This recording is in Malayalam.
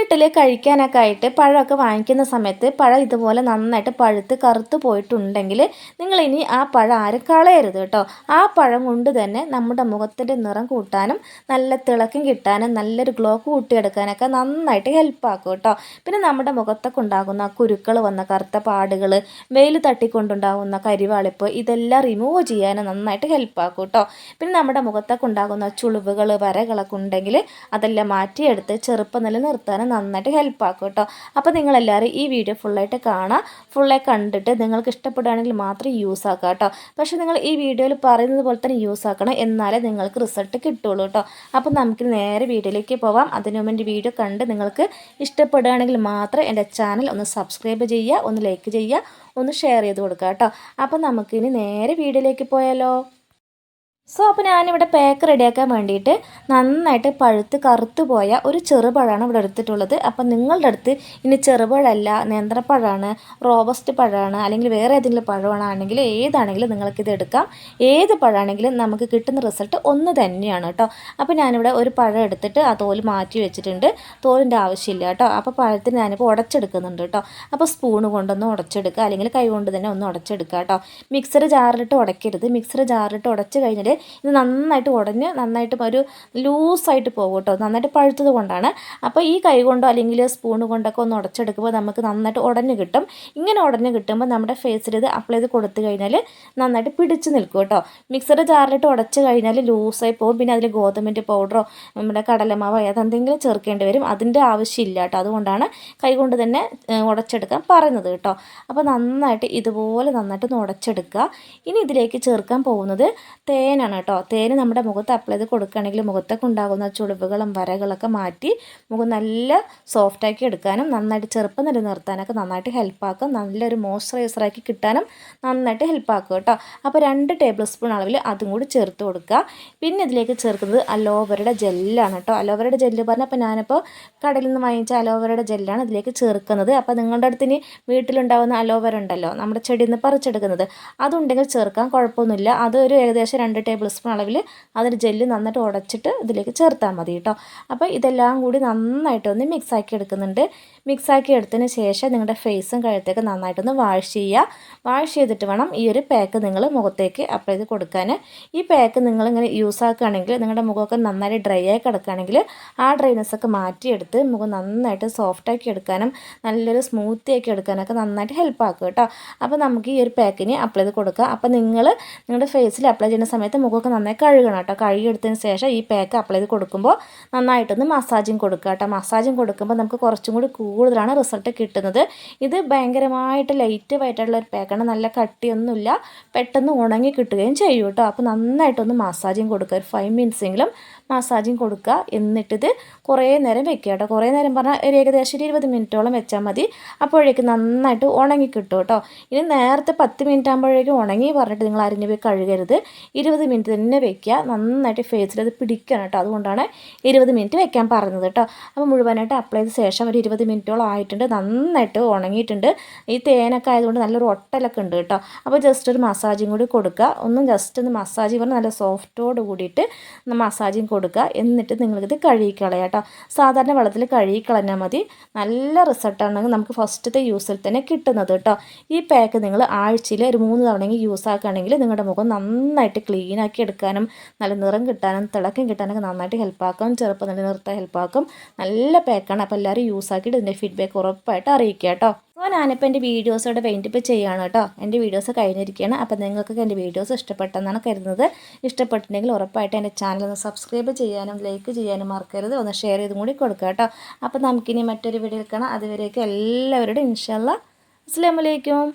വീട്ടിൽ കഴിക്കാനൊക്കെ ആയിട്ട് പഴമൊക്കെ വാങ്ങിക്കുന്ന സമയത്ത് പഴം ഇതുപോലെ നന്നായിട്ട് പഴുത്ത് കറുത്ത് പോയിട്ടുണ്ടെങ്കിൽ നിങ്ങളിനി ആ പഴം ആരും കളയരുത് കേട്ടോ. ആ പഴം കൊണ്ട് തന്നെ നമ്മുടെ മുഖത്തിന്റെ നിറം കൂട്ടാനും നല്ല തിളക്കം കിട്ടാനും നല്ലൊരു ഗ്ലോ കൂട്ടിയെടുക്കാനൊക്കെ നന്നായിട്ട് ഹെൽപ്പാക്കും കേട്ടോ. പിന്നെ നമ്മുടെ മുഖത്തൊക്കെ ഉണ്ടാകുന്ന കുരുക്കൾ വന്ന കറുത്ത പാടുകൾ വെയിൽ തട്ടിക്കൊണ്ടുണ്ടാകുന്ന കരിവാളിപ്പ് ഇതെല്ലാം റിമൂവ് ചെയ്യാനും നന്നായിട്ട് ഹെൽപ്പാക്കും കേട്ടോ. പിന്നെ നമ്മുടെ മുഖത്തൊക്കെ ഉണ്ടാകുന്ന ചുളിവുകൾ വരകളൊക്കെ ഉണ്ടെങ്കിൽ അതെല്ലാം മാറ്റിയെടുത്ത് ചെറുപ്പം നിലനിർത്താൻ നന്നായിട്ട് ഹെൽപ്പാക്കും കേട്ടോ. അപ്പോൾ നിങ്ങളെല്ലാവരും ഈ വീഡിയോ ഫുള്ളായിട്ട് കാണാം. ഫുള്ളായി കണ്ടിട്ട് നിങ്ങൾക്ക് ഇഷ്ടപ്പെടുകയാണെങ്കിൽ മാത്രം യൂസ് ആക്കുക കേട്ടോ. പക്ഷേ നിങ്ങൾ ഈ വീഡിയോയിൽ പറയുന്നത് പോലെ തന്നെ യൂസ് ആക്കണം. എന്നാലേ നിങ്ങൾക്ക് റിസൾട്ട് കിട്ടുള്ളൂ കേട്ടോ. അപ്പോൾ നമുക്ക് നേരെ വീഡിയോയിലേക്ക് പോവാം. അതിനു മുമ്പ് വീഡിയോ കണ്ട് നിങ്ങൾക്ക് ഇഷ്ടപ്പെടുകയാണെങ്കിൽ മാത്രം എന്റെ ചാനൽ ഒന്ന് സബ്സ്ക്രൈബ് ചെയ്യുക ഒന്ന് ലൈക്ക് ചെയ്യുക ഒന്ന് ഷെയർ ചെയ്ത് കൊടുക്കുക കേട്ടോ. അപ്പോൾ നമുക്കിനി നേരെ വീഡിയോയിലേക്ക് പോയാലോ? സോ അപ്പോൾ ഞാനിവിടെ പേക്ക് റെഡിയാക്കാൻ വേണ്ടിയിട്ട് നന്നായിട്ട് പഴുത്ത് കറുത്തു പോയ ഒരു ചെറുപഴമാണ് ഇവിടെ എടുത്തിട്ടുള്ളത്. അപ്പം നിങ്ങളുടെ അടുത്ത് ഇനി ചെറുപഴമല്ല നേന്ത്രപ്പഴമാണ് റോബസ്റ്റ് പഴമാണ് അല്ലെങ്കിൽ വേറെ ഏതെങ്കിലും പഴമാണെങ്കിൽ ഏതാണെങ്കിലും നിങ്ങൾക്കിത് എടുക്കാം. ഏത് പഴമാണെങ്കിലും നമുക്ക് കിട്ടുന്ന റിസൾട്ട് ഒന്ന് തന്നെയാണ് കേട്ടോ. അപ്പോൾ ഞാനിവിടെ ഒരു പഴം എടുത്തിട്ട് ആ തോൽ മാറ്റി വെച്ചിട്ടുണ്ട്. തോലിന്റെ ആവശ്യമില്ല കേട്ടോ. അപ്പോൾ പഴത്തിന് ഞാനിപ്പോൾ ഉടച്ചെടുക്കുന്നുണ്ട് കേട്ടോ. അപ്പോൾ സ്പൂൺ കൊണ്ടൊന്ന് ഉടച്ചെടുക്കുക അല്ലെങ്കിൽ കൈ കൊണ്ട് തന്നെ ഒന്ന് ഉടച്ചെടുക്കുക കേട്ടോ. മിക്സർ ജാറിലിട്ട് ഉടക്കരുത് മിക്സർ ജാറിലിട്ട് ഉടച്ച് കഴിഞ്ഞാൽ ഇത് നന്നായിട്ട് ഉടഞ്ഞ് നന്നായിട്ട് ഒരു ലൂസായിട്ട് പോകും കേട്ടോ. നന്നായിട്ട് പഴുത്തത് കൊണ്ടാണ്. അപ്പോൾ ഈ കൈ കൊണ്ടോ അല്ലെങ്കിൽ സ്പൂൺ കൊണ്ടൊക്കെ ഒന്ന് ഉടച്ചെടുക്കുമ്പോൾ നമുക്ക് നന്നായിട്ട് ഉടഞ്ഞ് കിട്ടും. ഇങ്ങനെ ഉടഞ്ഞ് കിട്ടുമ്പോൾ നമ്മുടെ ഫേസിൽ ഇത് അപ്ലൈ ചെയ്ത് കൊടുത്തു കഴിഞ്ഞാൽ നന്നായിട്ട് പിടിച്ച് നിൽക്കും കേട്ടോ. മിക്സർ ജാറിലിട്ട് ഉടച്ച് കഴിഞ്ഞാൽ ലൂസായി പോകും. പിന്നെ അതിൽ ഗോതമ്പിന്റെ പൗഡറോ നമ്മുടെ കടലമാവോ അതെന്തെങ്കിലും ചേർക്കേണ്ടി വരും. അതിന്റെ ആവശ്യമില്ല കേട്ടോ. അതുകൊണ്ടാണ് കൈ കൊണ്ട് തന്നെ ഉടച്ചെടുക്കാൻ പറയുന്നത് കേട്ടോ. അപ്പോൾ നന്നായിട്ട് ഇതുപോലെ നന്നായിട്ട് ഒന്ന് ഉടച്ചെടുക്കുക. ഇനി ഇതിലേക്ക് ചേർക്കാൻ പോകുന്നത് തേനാണ് നല്ലതാണ് കേട്ടോ. തേന് നമ്മുടെ മുഖത്ത് അപ്ലൈ ചെയ്ത് കൊടുക്കുകയാണെങ്കിൽ മുഖത്തൊക്കെ ഉണ്ടാകുന്ന ചുളിവുകളും വരകളൊക്കെ മാറ്റി മുഖം നല്ല സോഫ്റ്റാക്കി എടുക്കാനും നന്നായിട്ട് ചെറുപ്പം നിലനിർത്താനൊക്കെ നന്നായിട്ട് ഹെൽപ്പാക്കും നല്ലൊരു മോയ്സ്ചറൈസറാക്കി കിട്ടാനും നന്നായിട്ട് ഹെൽപ്പാക്കും കേട്ടോ. അപ്പോൾ രണ്ട് ടേബിൾ സ്പൂൺ അളവിൽ അതും കൂടി ചേർത്ത് കൊടുക്കുക. പിന്നെ ഇതിലേക്ക് ചേർക്കുന്നത് അലോവരയുടെ ജെല്ലാണ് കേട്ടോ. അലോവരയുടെ ജെല്ല് പറഞ്ഞപ്പോൾ ഞാനിപ്പോൾ കടയിൽ നിന്ന് വാങ്ങിച്ച അലോവരയുടെ ജെല്ലാണ് ഇതിലേക്ക് ചേർക്കുന്നത്. അപ്പോൾ നിങ്ങളുടെ അടുത്തിന് വീട്ടിലുണ്ടാകുന്ന അലോവര ഉണ്ടല്ലോ നമ്മുടെ ചെടിയിൽ നിന്ന് പറിച്ചെടുക്കുന്നത് അതുണ്ടെങ്കിൽ ചേർക്കാൻ കുഴപ്പമൊന്നുമില്ല. അതൊരു ഏകദേശം രണ്ട് ടേബിൾ സ്പൂൺ അളവിൽ അതിൽ ജെല്ല് നന്നായിട്ട് ഉടച്ചിട്ട് ഇതിലേക്ക് ചേർത്താൽ മതി കേട്ടോ. അപ്പോൾ ഇതെല്ലാം കൂടി നന്നായിട്ടൊന്ന് മിക്സാക്കി എടുക്കുന്നുണ്ട്. മിക്സാക്കി എടുത്തതിന് ശേഷം നിങ്ങളുടെ ഫേസും കഴുത്തേക്ക് നന്നായിട്ടൊന്ന് വാഷ് ചെയ്യുക. വാഷ് ചെയ്തിട്ട് വേണം ഈ ഒരു പാക്ക് നിങ്ങൾ മുഖത്തേക്ക് അപ്ലൈ ചെയ്ത് കൊടുക്കാൻ. ഈ പാക്ക് നിങ്ങളിങ്ങനെ യൂസ് ആക്കുകയാണെങ്കിൽ നിങ്ങളുടെ മുഖമൊക്കെ നന്നായിട്ട് ഡ്രൈ ആയി കിടക്കുകയാണെങ്കിൽ ആ ഡ്രൈനെസ്സൊക്കെ മാറ്റിയെടുത്ത് മുഖം നന്നായിട്ട് സോഫ്റ്റാക്കി എടുക്കാനും നല്ലൊരു സ്മൂത്തി ആക്കി എടുക്കാനൊക്കെ നന്നായിട്ട് ഹെൽപ്പ് ആക്കുക കേട്ടോ. അപ്പോൾ നമുക്ക് ഈ ഒരു പാക്കിന് അപ്ലൈ ചെയ്ത് കൊടുക്കുക അപ്പോൾ നിങ്ങൾ നിങ്ങളുടെ ഫേസിൽ അപ്ലൈ ചെയ്യുന്ന സമയത്ത് മുഖമൊക്കെ നന്നായി കഴുകണം കേട്ടോ. കഴുകിയെടുത്തതിന് ശേഷം ഈ പാക്ക് അപ്ലൈ ചെയ്ത് കൊടുക്കുമ്പോൾ നന്നായിട്ടൊന്ന് മസാജിങ് കൊടുക്കുക കേട്ടോ. മസാജിങ് കൊടുക്കുമ്പോൾ നമുക്ക് കുറച്ചും കൂടി കൂടുതലാണ് റിസൾട്ട് കിട്ടുന്നത്. ഇത് ഭയങ്കരമായിട്ട് ലൈറ്റ് ആയിട്ടുള്ള ഒരു പാക്കാണ് നല്ല കട്ടിയൊന്നുമില്ല. പെട്ടെന്ന് ഉണങ്ങി കിട്ടുകയും ചെയ്യും കേട്ടോ. അപ്പോൾ നന്നായിട്ടൊന്ന് മസാജിങ് കൊടുക്കുക. ഒരു ഫൈവ് മിനിറ്റ്സെങ്കിലും മസാജിങ് കൊടുക്കുക. എന്നിട്ടിത് കുറേ നേരം വെക്കുക കേട്ടോ. കുറേ നേരം പറഞ്ഞാൽ ഒരു ഏകദേശം ഒരു ഇരുപത് മിനിറ്റോളം വെച്ചാൽ മതി. അപ്പോഴേക്കും നന്നായിട്ട് ഉണങ്ങി കിട്ടും കേട്ടോ. ഇനി നേരത്തെ പത്ത് മിനിറ്റ് ആകുമ്പോഴേക്കും ഉണങ്ങി പറഞ്ഞിട്ട് നിങ്ങൾ അരിഞ്ഞ് പോയി കഴുകരുത്. ഇരുപത് മിനിറ്റ് തന്നെ വെക്കുക. നന്നായിട്ട് ഫേസിൽ അത് പിടിക്കണം കേട്ടോ. അതുകൊണ്ടാണ് ഇരുപത് മിനിറ്റ് വെക്കാൻ പറഞ്ഞത് കേട്ടോ. അപ്പോൾ മുഴുവനായിട്ട് അപ്ലൈ ചെയ്ത ശേഷം ഒരു ഇരുപത് മിനിറ്റോളം ആയിട്ടുണ്ട്. നന്നായിട്ട് ഉണങ്ങിയിട്ടുണ്ട്. ഈ തേനൊക്കെ ആയതുകൊണ്ട് നല്ലൊരു ഒട്ടലൊക്കെ ഉണ്ട് കേട്ടോ. അപ്പോൾ ജസ്റ്റ് ഒരു മസാജും കൂടി കൊടുക്കുക. ഒന്നും ജസ്റ്റ് ഒന്ന് മസാജ് പറഞ്ഞാൽ നല്ല സോഫ്റ്റോട് കൂടിയിട്ട് മസാജും കൊടുക്കുക. എന്നിട്ട് നിങ്ങൾക്കിത് കഴുകിക്കളയാം കേട്ടോ. സാധാരണ വെള്ളത്തിൽ കഴുകിക്കളഞ്ഞാൽ മതി. നല്ല റിസൾട്ടാണെങ്കിൽ നമുക്ക് ഫസ്റ്റത്തെ യൂസിൽ തന്നെ കിട്ടുന്നത് കേട്ടോ. ഈ പാക്ക് നിങ്ങൾ ആഴ്ചയിൽ ഒരു മൂന്ന് തവണയെങ്കിൽ യൂസ് ആക്കുകയാണെങ്കിൽ നിങ്ങളുടെ മുഖം നന്നായിട്ട് ക്ലീനാക്കി എടുക്കാനും നല്ല നിറം കിട്ടാനും തിളക്കം കിട്ടാനൊക്കെ നന്നായിട്ട് ഹെൽപ്പാക്കും ചെറുപ്പം നല്ല നിർത്താൻ ഹെൽപ്പാക്കും നല്ല പാക്കാണ് അപ്പോൾ എല്ലാവരും യൂസ് ആക്കിയിട്ട് ഇതിന്റെ ഫീഡ്ബാക്ക് ഉറപ്പായിട്ട് അറിയിക്കുക കേട്ടോ. അപ്പോൾ ഞാനിപ്പോൾ എന്റെ വീഡിയോസ് ഇവിടെ പെയിന്റ് ഇപ്പോൾ ചെയ്യുകയാണ് കേട്ടോ. എന്റെ വീഡിയോസ് കഴിഞ്ഞിരിക്കുകയാണ്. അപ്പോൾ നിങ്ങൾക്കൊക്കെ എന്റെ വീഡിയോസ് ഇഷ്ടപ്പെട്ടെന്നാണ് കരുതുന്നത്. ഇഷ്ടപ്പെട്ടിട്ടുണ്ടെങ്കിൽ ഉറപ്പായിട്ട് എന്റെ ചാനൽ ഒന്ന് സബ്സ്ക്രൈബ് ചെയ്യാനും ലൈക്ക് ചെയ്യാനും മറക്കരുത്. ഒന്ന് ഷെയർ ചെയ്തും കൂടി കൊടുക്കുക കേട്ടോ. അപ്പോൾ നമുക്കിനി മറ്റൊരു വീഡിയോ കാണാം. അതുവരേക്കും എല്ലാവരോടും ഇൻഷാല്ല അസ്സാം വലൈക്കും